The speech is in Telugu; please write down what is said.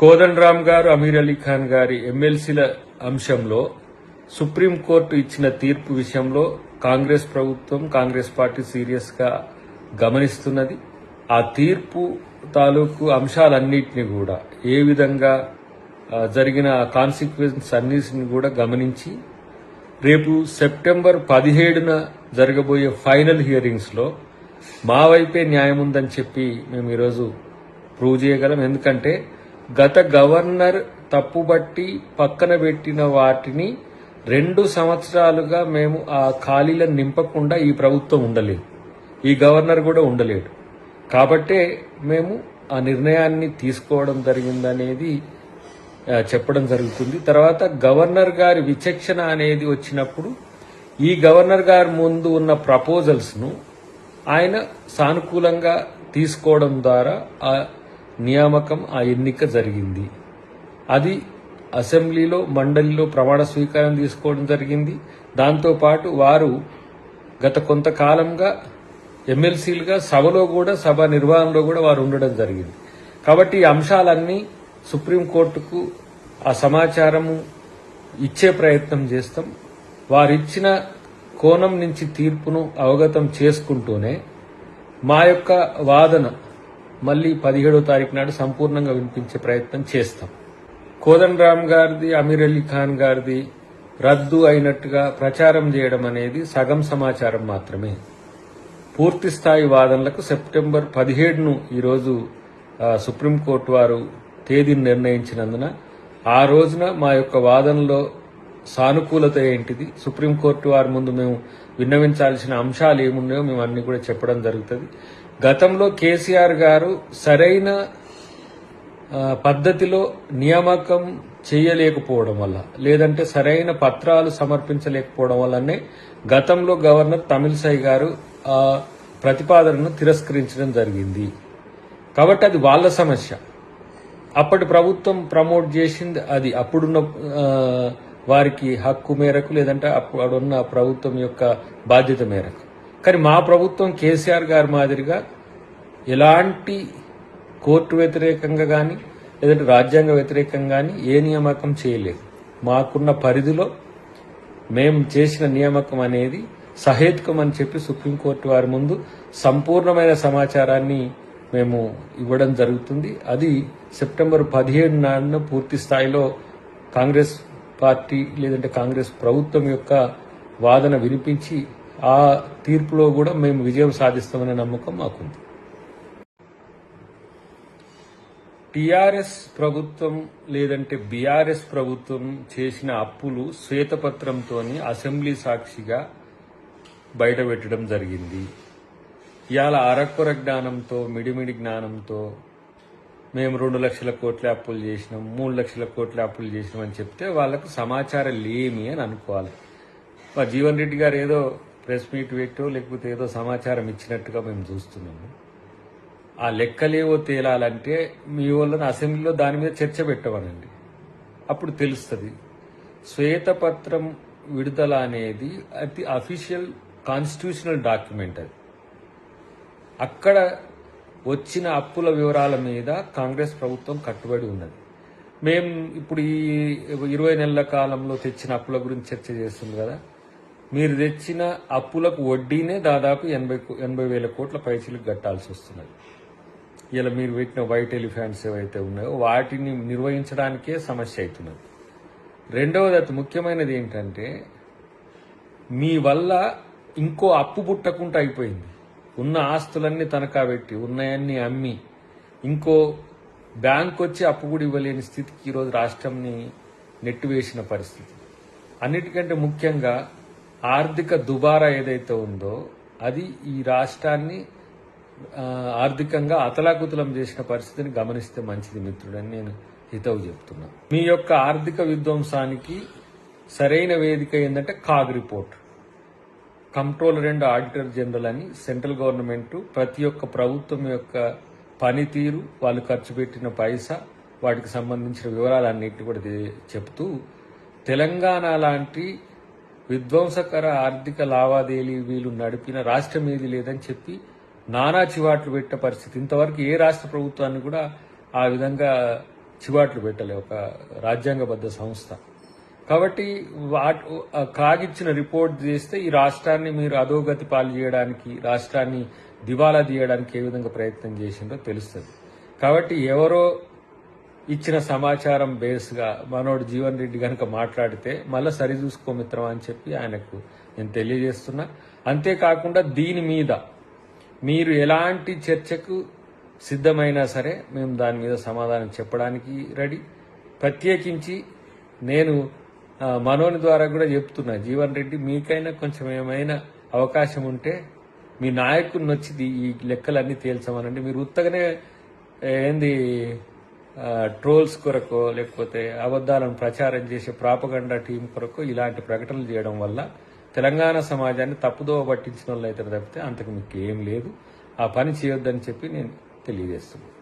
కోదండరామ్ గారు అమీర్ అలీ ఖాన్ గారి ఎమ్మెల్సీల అంశంలో సుప్రీంకోర్టు ఇచ్చిన తీర్పు విషయంలో కాంగ్రెస్ ప్రభుత్వం కాంగ్రెస్ పార్టీ సీరియస్గా గమనిస్తున్నది. ఆ తీర్పు తాలూకు అంశాలన్నింటినీ కూడా ఏ విధంగా జరిగిన కాన్సిక్వెన్స్ అన్నిటిని కూడా గమనించి రేపు సెప్టెంబర్ పదిహేడున జరగబోయే ఫైనల్ హియరింగ్స్లో మా వైపే న్యాయం ఉందని చెప్పి మేము ఈరోజు ప్రూవ్ చేయగలం. ఎందుకంటే గత గవర్నర్ తప్పుబట్టి పక్కన పెట్టిన వాటిని రెండు సంవత్సరాలుగా మేము ఆ ఖాళీలను నింపకుండా ఈ ప్రభుత్వం ఉండలేదు. ఈ గవర్నర్ కూడా ఉండలేడు. కాబట్టే మేము ఆ నిర్ణయాన్ని తీసుకోవడం జరిగిందనేది చెప్పడం జరుగుతుంది. తర్వాత గవర్నర్ గారి విచక్షణ అనేది వచ్చినప్పుడు ఈ గవర్నర్ గారి ముందు ఉన్న ప్రపోజల్స్ను ఆయన సానుకూలంగా తీసుకోవడం ద్వారా ఆ నియామకం ఆ ఎన్నిక జరిగింది. అది అసెంబ్లీలో మండలిలో ప్రమాణ స్వీకారం తీసుకోవడం జరిగింది. దాంతోపాటు వారు గత కొంతకాలంగా ఎమ్మెల్సీలుగా సభలో కూడా సభ నిర్వహణలో కూడా వారు ఉండడం జరిగింది. కాబట్టి ఈ అంశాలన్నీ సుప్రీంకోర్టుకు ఆ సమాచారము ఇచ్చే ప్రయత్నం చేస్తాం. వారిచ్చిన కోణం నుంచి తీర్పును అవగతం చేసుకుంటూనే మా యొక్క వాదన మళ్ళీ పదిహేడో తారీఖు నాడు సంపూర్ణంగా వినిపించే ప్రయత్నం చేస్తాం. కోదండరామ్ గారిది అమీర్ అలీ ఖాన్ గారిది రద్దు అయినట్టుగా ప్రచారం చేయడం అనేది సగం సమాచారం మాత్రమే. పూర్తి స్థాయి వాదనలకు సెప్టెంబర్ పదిహేడును ఈరోజు సుప్రీంకోర్టు వారు తేదీని నిర్ణయించినందున ఆ రోజున మా యొక్క వాదనలో సానుకూలత ఏంటిది? సుప్రీంకోర్టు వారి ముందు మేము విన్నవించాల్సిన అంశాలు ఏమున్నాయో మేము అన్ని కూడా చెప్పడం జరుగుతుంది. గతంలో కేసీఆర్ గారు సరైన పద్ధతిలో నియామకం చేయలేకపోవడం వల్ల లేదంటే సరైన పత్రాలు సమర్పించలేకపోవడం వల్లనే గతంలో గవర్నర్ తమిళసై గారు ఆ ప్రతిపాదనను తిరస్కరించడం జరిగింది. కాబట్టి అది వాళ్ళ సమస్య. అప్పటి ప్రభుత్వం ప్రమోట్ చేసింది అది. అప్పుడున్న వారికి హక్కు మేరకు లేదంటే అప్పుడున్న ప్రభుత్వం యొక్క బాధ్యత మేరకు. కానీ మా ప్రభుత్వం కేసీఆర్ గారి మాదిరిగా ఎలాంటి కోర్టు వ్యతిరేకంగా కానీ లేదంటే రాజ్యాంగ వ్యతిరేకంగా కానీ ఏ నియామకం చేయలేదు. మాకున్న పరిధిలో మేము చేసిన నియామకం అనేది సహేతుకం అని చెప్పి సుప్రీంకోర్టు వారి ముందు సంపూర్ణమైన సమాచారాన్ని మేము ఇవ్వడం జరుగుతుంది. అది సెప్టెంబర్ పదిహేడు నాడున పూర్తి స్థాయిలో కాంగ్రెస్ పార్టీ లేదంటే కాంగ్రెస్ ప్రభుత్వం యొక్క వాదన వినిపించి ఆ తీర్పులో కూడా మేము విజయం సాధిస్తామనే నమ్మకం మాకుంది. టిఆర్ఎస్ ప్రభుత్వం లేదంటే బీఆర్ఎస్ ప్రభుత్వం చేసిన అప్పులు శ్వేతపత్రంతో అసెంబ్లీ సాక్షిగా బయటపెట్టడం జరిగింది. ఇవాళ అరకొర జ్ఞానంతో మిడిమిడి జ్ఞానంతో మేము రెండు లక్షల కోట్ల అప్పులు చేసినాం మూడు లక్షల కోట్ల అప్పులు చేసినాం అని చెప్తే వాళ్ళకు సమాచారం లేమి అని అనుకోవాలి. మా జీవన్ రెడ్డి గారు ఏదో ప్రెస్ మీట్ పెట్టో లేకపోతే ఏదో సమాచారం ఇచ్చినట్టుగా మేము చూస్తున్నాము. ఆ లెక్కలేవో తేలాలంటే మీ వాళ్ళని అసెంబ్లీలో దాని మీద చర్చ పెట్టమనండి. అప్పుడు తెలుస్తుంది. శ్వేతపత్రం విడుదల అనేది అతి అఫీషియల్ కాన్స్టిట్యూషనల్ డాక్యుమెంట్ అది. అక్కడ వచ్చిన అప్పుల వివరాల మీద కాంగ్రెస్ ప్రభుత్వం కట్టుబడి ఉన్నది. మేము ఇప్పుడు ఈ ఇరవై నెలల కాలంలో తెచ్చిన అప్పుల గురించి చర్చ చేస్తుంది కదా మీరు తెచ్చిన అప్పులకు వడ్డీనే దాదాపు ఎనభై ఎనభై వేల కోట్ల పైసలకు కట్టాల్సి వస్తున్నది. ఇలా మీరు పెట్టిన వైట్ ఎలిఫెంట్స్ ఏవైతే ఉన్నాయో వాటిని నిర్వహించడానికే సమస్య అవుతున్నది. రెండవది అతి ముఖ్యమైనది ఏంటంటే మీ వల్ల ఇంకో అప్పు పుట్టకుండా అయిపోయింది. ఉన్న ఆస్తులన్నీ తనఖా పెట్టి ఉన్నాయన్నీ అమ్మి ఇంకో బ్యాంక్ వచ్చి అప్పు కూడా ఇవ్వలేని స్థితికి ఈరోజు రాష్ట్రంని నెట్టివేసిన పరిస్థితి. అన్నిటికంటే ముఖ్యంగా ఆర్థిక దుబారా ఏదైతే ఉందో అది ఈ రాష్ట్రాన్ని ఆర్థికంగా అతలాకుతలం చేసిన పరిస్థితిని గమనిస్తే మంచిది మిత్రుడని నేను హితవు చెప్తున్నా. మీ యొక్క ఆర్థిక విధ్వంసానికి సరైన వేదిక ఏంటంటే CAG report. Controller and auditor general అని సెంట్రల్ గవర్నమెంట్ ప్రతి ఒక్క ప్రభుత్వం యొక్క పనితీరు వాళ్ళు ఖర్చు పెట్టిన పైసా వాటికి సంబంధించిన వివరాలన్నింటినీ కూడా చెప్తూ తెలంగాణ లాంటి విధ్వంసకర ఆర్థిక లావాదేవీలు నడిపిన రాష్ట్రం ఏది లేదని చెప్పి నానా చివాట్లు పెట్టిన పరిస్థితి. ఇంతవరకు ఏ రాష్ట్ర ప్రభుత్వాన్ని కూడా ఆ విధంగా చివాట్లు పెట్టలే ఒక రాజ్యాంగబద్ధ సంస్థ. కాబట్టి కాగిచ్చిన రిపోర్ట్ చేస్తే ఈ రాష్ట్రాన్ని మీరు అధోగతి పాలు చేయడానికి రాష్ట్రాన్ని దివాలా తీయడానికి ఏ విధంగా ప్రయత్నం చేసిందో తెలుస్తుంది. కాబట్టి ఎవరో ఇచ్చిన సమాచారం బేస్గా మనోడు జీవన్ రెడ్డి కనుక మాట్లాడితే మళ్ళీ సరిచూసుకో మిత్రం అని చెప్పి ఆయనకు నేను తెలియజేస్తున్నా. అంతేకాకుండా దీని మీద మీరు ఎలాంటి చర్చకు సిద్ధమైనా సరే మేము దాని మీద సమాధానం చెప్పడానికి రెడీ. ప్రత్యేకించి నేను మనోని ద్వారా కూడా చెప్తున్నా జీవన్ రెడ్డి మీకైనా కొంచెం ఏమైనా అవకాశం ఉంటే మీ నాయకుడిని వచ్చి ఈ లెక్కలన్నీ తేల్చమనండి. మీరు ఉత్తగానే ఏంది ట్రోల్స్ కొరకు లేకపోతే అబద్ధాలను ప్రచారం చేసే ప్రాపగండా టీం కొరకు ఇలాంటి ప్రకటనలు చేయడం వల్ల తెలంగాణ సమాజాన్ని తప్పుదోవ పట్టించిన వాళ్ళు అయితే తప్పితే అంతకు మీకు ఏం లేదు. ఆ పని చేయొద్దని చెప్పి నేను తెలియజేస్తున్నాను.